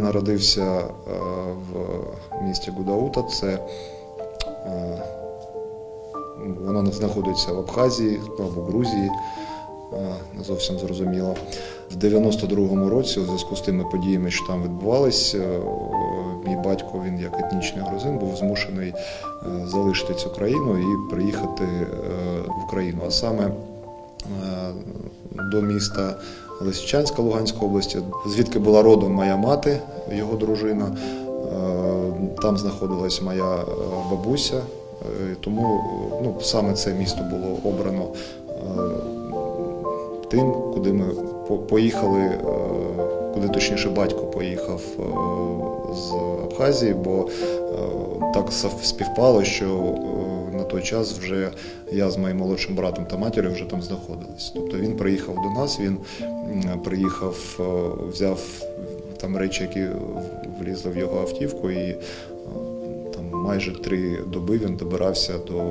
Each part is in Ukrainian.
народився е, в місті Гудаута. Це е, воно знаходиться в Абхазії або Грузії, е, не зовсім зрозуміло. В 92-му році, у зв'язку з тими подіями, що там відбувались, е, мій батько, він як етнічний грузин, був змушений залишити цю країну і приїхати в Україну. А саме до міста Лисичанська Луганської області, звідки була родом моя мати, його дружина. Е, Там знаходилась моя е, бабуся, Е, тому ну, саме це місто було обрано тим, куди ми поїхали, куди точніше батько поїхав е, з Абхазії, бо е, так співпало, що е, на той час вже я з моїм молодшим братом та матір'ю вже там знаходились. Тобто він приїхав до нас, він приїхав, взяв там речі, які влізли в його автівку, і там майже три доби він добирався до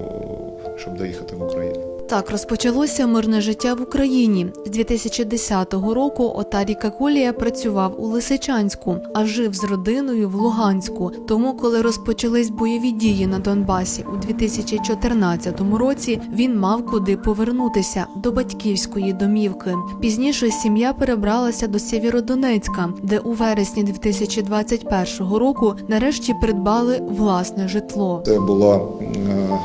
щоб доїхати в Україну. Так розпочалося мирне життя в Україні. З 2010 року Отарі Какулія працював у Лисичанську, а жив з родиною в Луганську. Тому, коли розпочались бойові дії на Донбасі у 2014 році, він мав куди повернутися до батьківської домівки. Пізніше сім'я перебралася до Сєвєродонецька, де у вересні 2021 року нарешті придбали власне житло. Це була е,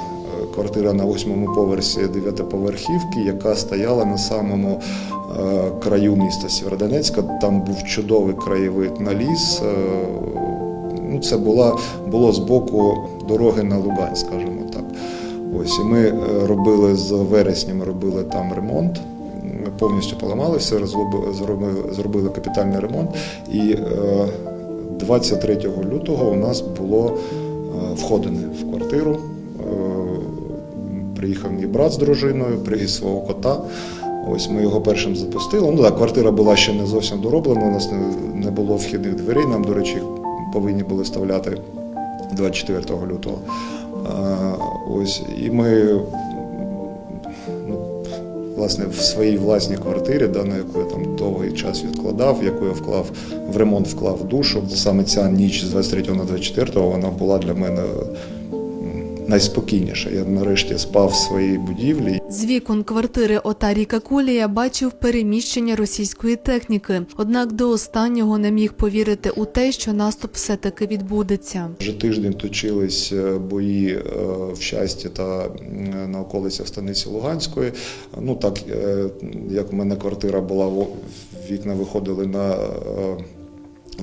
квартира на восьмому поверсі дев'ятиповерхівки, яка стояла на самому е, краю міста Сєвєродонецька. Там був чудовий краєвид на ліс. Е, Ну, це була, було з боку дороги на Луганськ, скажімо так. Ось, і ми е, робили з вересня, ми робили там ремонт. Ми повністю поламалися, зробили, зробили капітальний ремонт. І е, 23 лютого у нас було е, входини в квартиру. Приїхав мій брат з дружиною, привіз свого кота. Ось ми його першим запустили. Ну так, квартира була ще не зовсім дороблена, у нас не, було вхідних дверей. Нам, до речі, повинні були вставляти 24 лютого. Ось, і ми ну, власне в своїй власній квартирі, да, на яку я там довгий час відкладав, яку я вклав в ремонт, вклав душу. Саме ця ніч з 23 на 24 вона була для мене м, найспокійніша. Я нарешті спав в своїй будівлі. З вікон квартири Отарі Какулія бачив переміщення російської техніки, однак до останнього не міг повірити у те, що наступ все-таки відбудеться. Вже тиждень точились е, бої е, в щасті та на околицях станиці Луганської. Ну так е, як в мене квартира була, вікна виходили на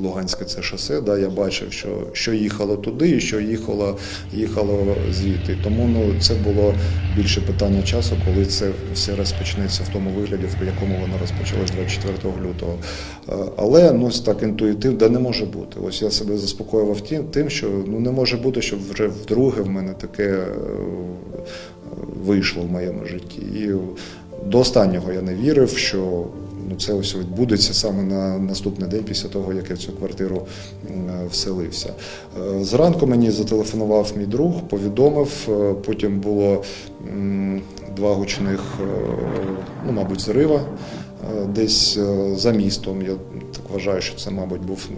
Луганське це шосе, да, я бачив, що, що їхало туди і що їхало, їхало звідти. Тому ну, це було більше питання часу, коли це все розпочнеться в тому вигляді, в якому воно розпочалось 24 лютого. Е, Але ну, так інтуїтивно, да не може бути. Ось я себе заспокоював тим, тим, що ну, не може бути, щоб вже вдруге в мене таке е, вийшло в моєму житті. І до останнього я не вірив, що ну, це ось відбудеться саме на наступний день після того, як я в цю квартиру вселився. Е, Зранку мені зателефонував мій друг, повідомив. е, Потім було два гучних, е, ну, мабуть, зрива десь за містом. Я так вважаю, що це, мабуть, був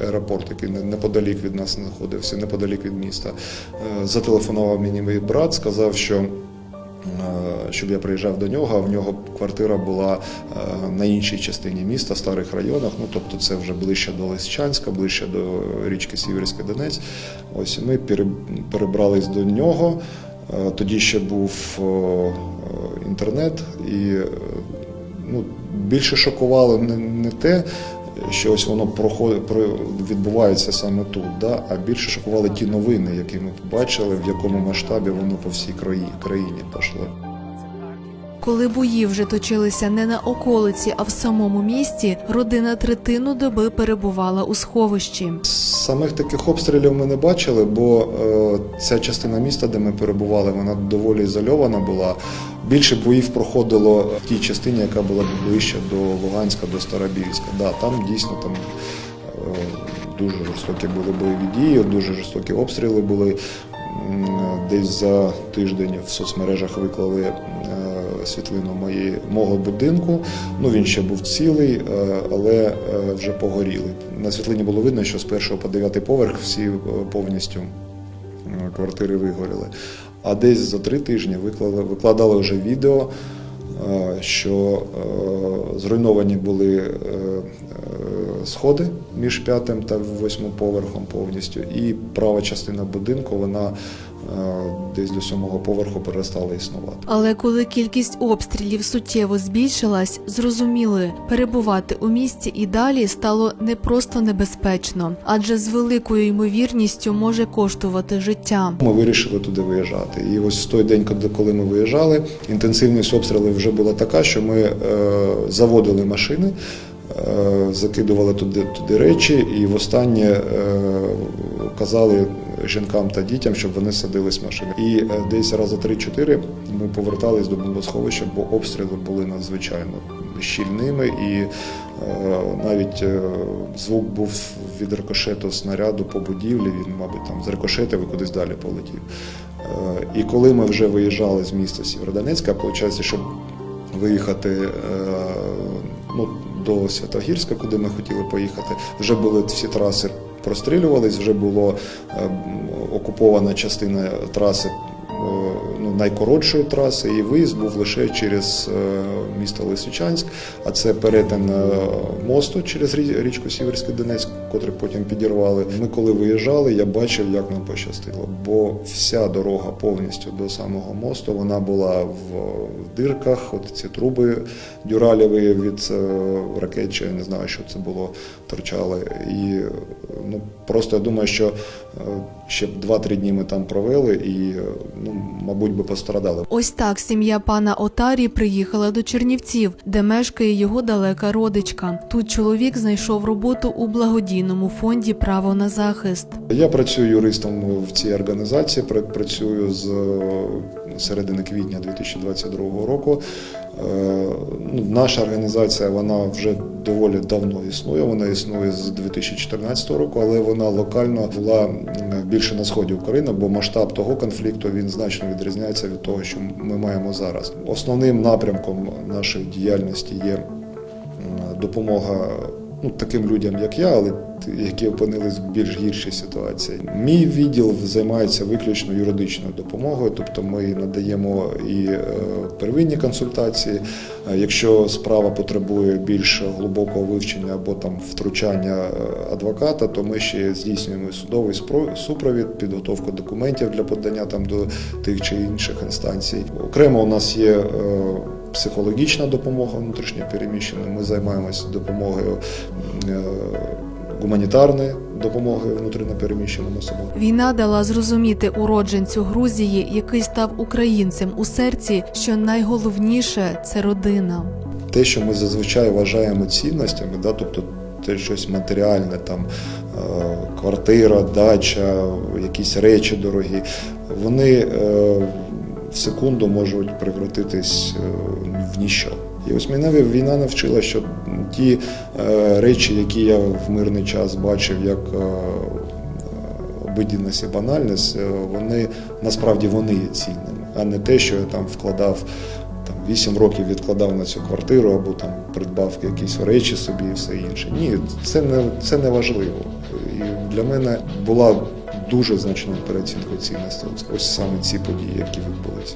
аеропорт, який не- неподалік від нас знаходився, неподалік від міста. Зателефонував мені мій брат, сказав, що щоб я приїжджав до нього, в нього квартира була е, на іншій частині міста, в старих районах. Ну тобто це вже ближче до Лисичанська, ближче до річки Сіверський Донець. Ось ми пере- перебрались до нього. Е, Тоді ще був е, інтернет, і е, ну, більше шокувало не те, що ось воно проходить, відбувається саме тут, да? а більше шокували ті новини, які ми побачили, в якому масштабі воно по всій країні, країні пішло. Коли бої вже точилися не на околиці, а в самому місті, родина третину доби перебувала у сховищі. Самих таких обстрілів ми не бачили, бо е, ця частина міста, де ми перебували, вона доволі ізольована була. Більше боїв проходило в тій частині, яка була ближче до Луганська, до Старобільська. Да, там дійсно там е, дуже жорстокі були бойові дії, дуже жорстокі обстріли були. Десь за тиждень в соцмережах виклали е, світлину мої, мого будинку. Ну він ще був цілий, е, але вже погорілий. на світлині було видно, що з першого по дев'ятий поверх всі повністю квартири вигоріли. А десь за три тижні виклали, викладали вже відео, е, що е, зруйновані були е, сходи між п'ятим та восьмим поверхом повністю, і права частина будинку вона десь до сьомого поверху перестала існувати. Але коли кількість обстрілів суттєво збільшилась, зрозуміли, перебувати у місті і далі стало не просто небезпечно, адже з великою ймовірністю може коштувати життя. Ми вирішили туди виїжджати. І ось в той день, коли- коли ми виїжджали, інтенсивність обстрілів вже була така, що ми е, заводили машини, е, закидували туди, туди речі, і востаннє е, казали жінкам та дітям, щоб вони садились в машини. І е, десь рази 3-4 ми повертались до бомбосховища, бо обстріли були надзвичайно щільними, і е, навіть е, звук був від рикошету снаряду по будівлі. Він, мабуть, там з рикошетів і кудись далі полетів. І коли ми вже виїжджали з міста Сєвєродонецька, виходить, щоб виїхати ну, до Святогірська, куди ми хотіли поїхати, вже були всі траси прострілювались, вже була окупована частина траси. Найкоротшої траси, і виїзд був лише через е, місто Лисичанськ, а це перетин е, мосту через рі- річку Сіверський Донець, котрий потім підірвали. Ми коли виїжджали, я бачив, як нам пощастило, бо вся дорога повністю до самого мосту вона була в, дирках. От ці труби дюралєві від е, ракет, чи я не знаю, що це було, торчали. І ну просто я думаю, що ще б 2-3 дні ми там провели, і е, ну, мабуть, би пострадали. Ось так сім'я пана Отарі приїхала до Чернівців, де мешкає його далека родичка. Тут чоловік знайшов роботу у благодійному фонді Право на захист. Я працюю юристом в цій організації. Працюю з е, середини квітня 2022 року. Е, ну, Наша організація вона вже доволі давно існує. Вона існує з 2014 року, але вона локально була більше на сході України, бо масштаб того конфлікту він значно відрізняється від того, що ми маємо зараз. Основним напрямком нашої діяльності є допомога ну, таким людям, як я, але які опинились в більш гіршій ситуації. Мій відділ займається виключно юридичною допомогою, тобто ми надаємо і е, первинні консультації. Е, Якщо справа потребує більш глибокого вивчення або там втручання е, адвоката, то ми ще здійснюємо судовий супровід, підготовку документів для подання там до тих чи інших інстанцій. Окремо у нас є психологічна допомога внутрішньопереміщеним. Ми займаємося допомогою е, гуманітарної допомоги внутрішньопереміщеним особам. Війна дала зрозуміти уродженцю Грузії, який став українцем у серці, що найголовніше це родина. те, що ми зазвичай вважаємо цінностями, да, тобто те щось матеріальне, там е, квартира, дача, якісь речі дорогі, вони е, секунду можуть превратитись е, в ніщо. І ось мене війна навчила, що ті е, речі, які я в мирний час бачив як е, обидінність і банальність, вони насправді вони є цінними, а не те, що я там вкладав там 8 років відкладав на цю квартиру або там придбав якісь речі собі і все інше. Ні, це не це не важливо. І для мене була дуже значною переоцінкою цінності. Ось- Ось саме ці події, які відбулися.